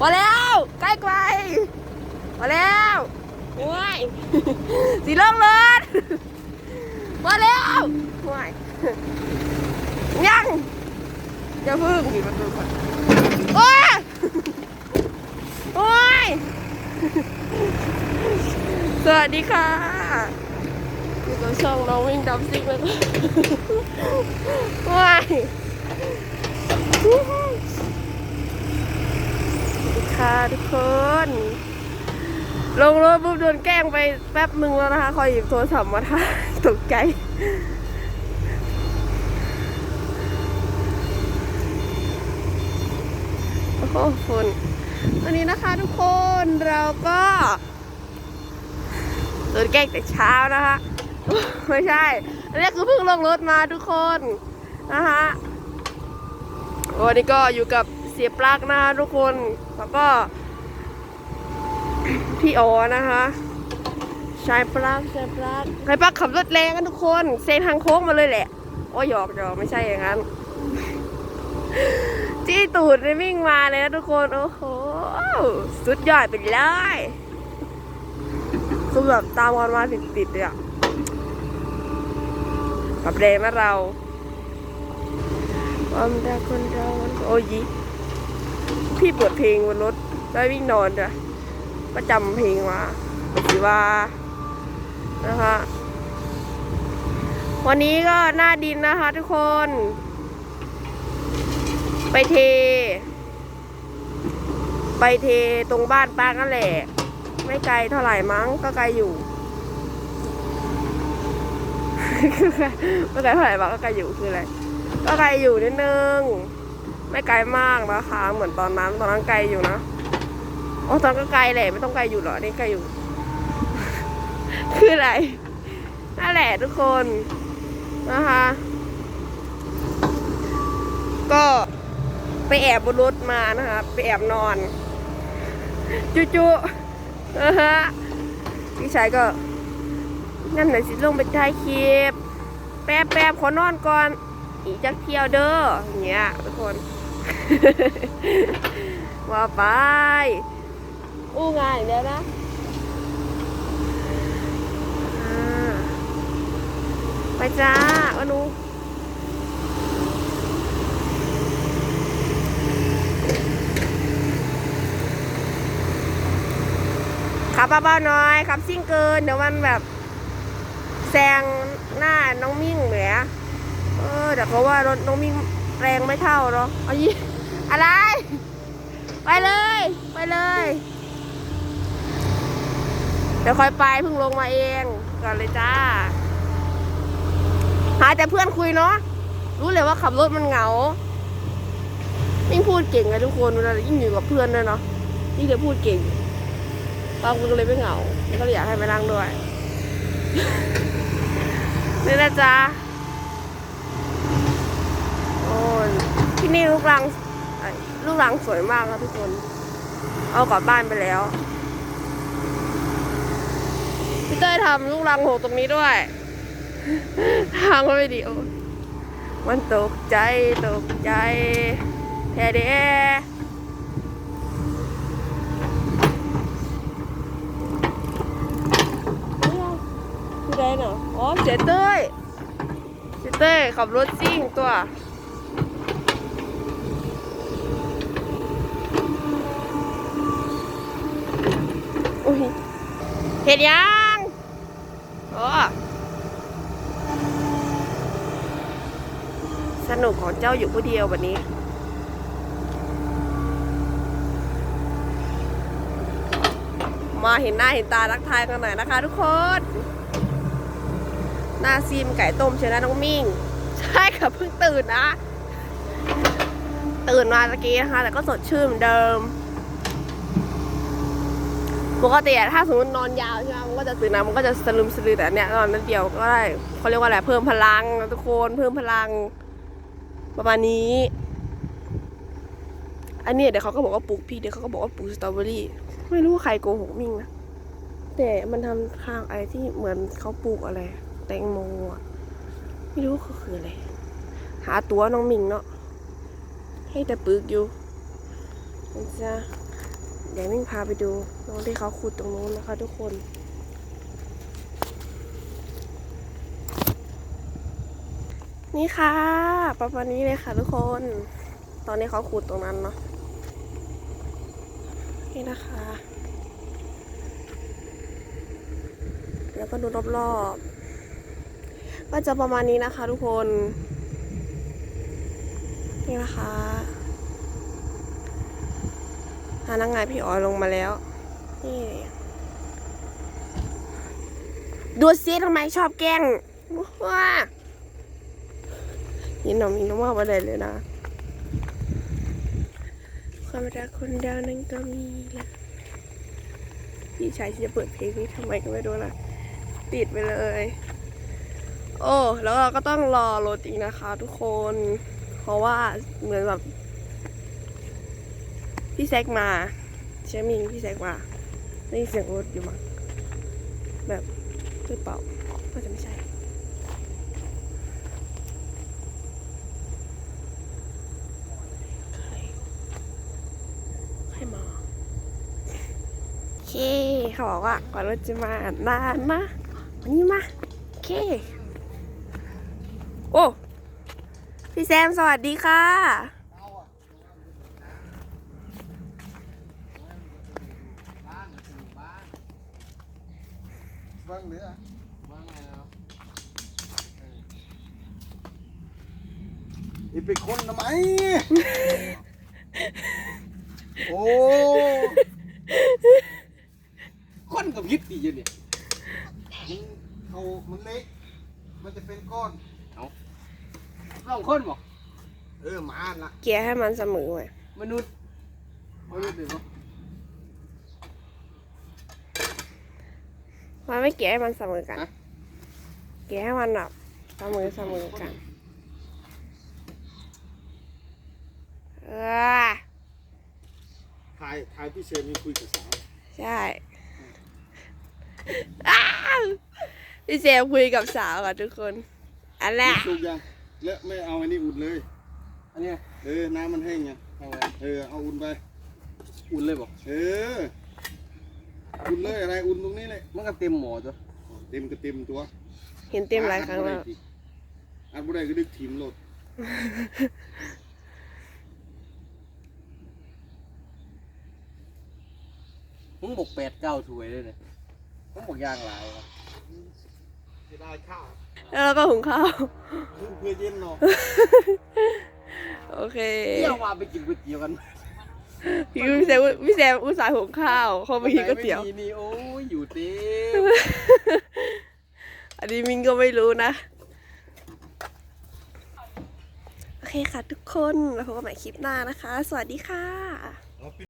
มาแล้วใกล้ไกลมาแล้วโอ้ยสีลงรถมาแล้วโอ้ยยังจะพึ่งปิดประตูก่อนโอ้ยโอ้ยสวัสดีค่ะอยู่กับช่องน้องวิ่งดับซิกแล้วก็ว้าย ค่ะทุกคน ลงรถปุ๊บโดนแกล้งไปแป๊บมึงแล้วนะคะ คอยหยิบโทรศัพท์มาถ่ายตกใจโอ้โหคุณวันนี้นะคะทุกคนเราก็โดนแกล้งแต่เช้านะคะไม่ใช่อันนี้คือเพิ่งลงรถมาทุกคนนะคะวันนี้ก็อยู่กับ เสียปลั๊กนะคะทุกคนแล้วก็ พี่อ๋อนะคะชายปลั๊กชายปลั๊กชายปลั๊กขับรถแรงกันทุกคนเซงทางโค้งมาเลยแหละโอ้ยหยอกหยอกไม่ใช่อย่างนั้นจี้ตูดเลยวิ่งมาเลยนะทุกคนโอ้โหสุดยอดไปเลยคือแบบตามกันมาติดติดเลยอะกับเรมาเราความรักคนเราโอ้ย พี่เปิดเพลงบนรถได้วิ่งนอนจ้ะประจำเพลงมาปฏิว่านะคะวันนี้ก็หน้าดินนะคะทุกคน ไปเท ไปเทตรงบ้านป้านั่นแหละ ไม่ไกลเท่าไหร่มั้งก็ไกลอยู่ไม่ไกลเท่าไหร่บ้างก็ไกลอยู่คืออะไรก็ไกลอยู่นิดนึง ไม่ไกลมากนะคะ เหมือนตอนนั้นตอนนั้นไกลอยู่นะอ๋อตอนก็ไกลแหละไม่ต้องไกลอยู่หรอนี่ไกลอยู่ คืออะไรนั่นแหละทุกคนนะคะ ก็ไปแอบบนรถมานะคะไปแอบนอน จุจุนะฮะพี่ชายก็นั่นไหนสิลงไปถ่ายคลิปแป๊บแป๊บขอนอนก่อนอีจักเที่ยวเด้ออย่างเงี้ยทุกคน ว่าไป อู้งานอย่างเดียวนะไปจ้าอนุขับเบาๆหน่อยขับซิ่งเกิน เดี๋ยวมันแบบแซงหน้าน้องมิ่งเหลือเออแต่เขาว่ารถน้องมิ่ง แรงไม่เท่าเนาะเอายี่อะไร ไปเลย ไปเลย เดี๋ยวค่อยไปเพิ่งลงมาเองก่อนเลยจ้า หาแต่เพื่อนคุยเนาะ รู้เลยว่าขับรถมันเหงายิ่งพูดเก่งไงทุกคนเวลายิ่งอยู่กับเพื่อนด้วยเนาะยิ่งจะพูดเก่งบางคนก็เลยไม่เหงา ก็เลยอยากให้ไปนั่งด้วย นี่นะจ๊ะโอ้ย ที่นี่ลูกรังลูกรังสวยมากนะทุกคน เอากลับบ้านไปแล้ว พี่เต้ยทำลูกรังหกตรงนี้ด้วย ทางก็ไม่ดีโอ้มันตกใจตกใจแท้เด้คือไดเนาะอ๋อเสียเต้ยเสียเต้ยขับรถซิ่งตัว เห็นยังโอ้สนุกของเจ้าอยู่ผู้เดียววันนี้มาเห็นหน้าเห็นตารักทายกันหน่อยนะคะทุกคน หน้าซีมไก่ต้มเชียนะน้องมิ่ง ใช่ค่ะเพิ่งตื่นนะ ตื่นมาตะกี้นะคะ แต่ก็สดชื่นเหมือนเดิม ปกติอะถ้าสมมตินอนยาวใช่ไหมมันก็จะตื่นมามันก็จะสลืมสลือแต่เนี้ยนอนนิดเดียวก็ได้เขาเรียกว่าอะไรเพิ่มพลังทุกคนเพิ่มพลัง ประมาณนี้ อันนี้เดี๋ยวเขาก็บอกว่าปลูกพี่เดี๋ยวเขาก็บอกว่าปลูกสตรอเบอรี่ไม่รู้ว่าใครโกหกมิ่งนะแต่มันทำข้างอะไรที่เหมือนเขาปลูกอะไร แตงโมอะไม่รู้เขาคืออะไรหาตัวน้องมิงเนาะให้แต่ปึกอยู่นะจ๊ะ เดี๋ยวมิ่งพาไปดูน้องที่เขาขุดตรงนู้นนะคะ ทุกคน นี่ค่ะ ประมาณนี้เลยค่ะทุกคน ตอนนี้เขาขุดตรงนั้นเนาะนี่นะคะ แล้วก็ดูรอบๆ ก็จะประมาณนี้นะคะทุกคน นี่นะคะ พานักงานพี่ออยลงมาแล้ว นี่ดูซิทำไมชอบแกล้งว้ายินหนอมีน้องว่าอะไรเลยนะ ความรักคนเดียวนั้นก็มีละพี่ชายที่จะเปิดเพลงนี้ทำไมก็ไม่รู้ล่ะ ติดไปเลย โอ้ แล้วเราก็ต้องรอรถอีกนะคะทุกคน เพราะว่าเหมือนแบบ พี่แซกมาใช่มิงพี่แซกมาได้ยินเสียงรถอยู่มั้งแบบหรือเปล่าก็จะไม่ใช่ใครใครมาเคเขาบอกว่าก่อนรถจะมานานนะวันนี้มาเค โอ้ พี่แซมสวัสดีค่ะ ว่างเหลือว่างไงแล้วอีไปคนทำไม โอ้คนกับยิดดีเนี่ยมันเขามันเล็ก มันจะเป็นก้อนสองคนบอกเออหมาละเกียร์ให้มันเสมอไว้มนุษย์มนุษย์เดี๋ยวบอก มันไม่เกียร์ให้มันเสมอกัน เกียร์ให้มันแบบเสมอเสมอกัน เออถ่ายถ่ายพี่เชนมีคุยกับสาวใช่อ้าวพี่เซมคุยกับสาวกับทุกคน อันแรกสุกยังเลอะไม่เอาอันนี้อุ่นเลย อันเนี้ยเออ น้ำมันแห้งยังทำไงเออ เอาอุ่นไป อุ่นเลยบอกเออ อุ่นเลยอะไรอุ่นตรงนี้เลยมันก็เต็มหม้อจ้ะเต็มก็เต็มตัวเห็นเต็มหลายครั้งแล้วอันบุได้ก็ดึกทีมโหลดมึงบอกแปดเก้าถ้วยเลยเนี่ยมึงบอกยางหลายวะจะได้ข้าวแล้วเราก็หุงข้าวเพื่อเย็นเนาะโอเคเที่ยวมาไปกินก๋วยเตี๋ยวกัน พี่แซมพี่แซมอุตส่าห์หุงข้าวเขาไปกินก๋วยเตี๋ยว ไม่มีนี่โอ้ยอยู่เต็มอันนี้มินก็ไม่รู้นะ โอเคค่ะทุกคนแล้วพบกันใหม่คลิปหน้านะคะ สวัสดีค่ะ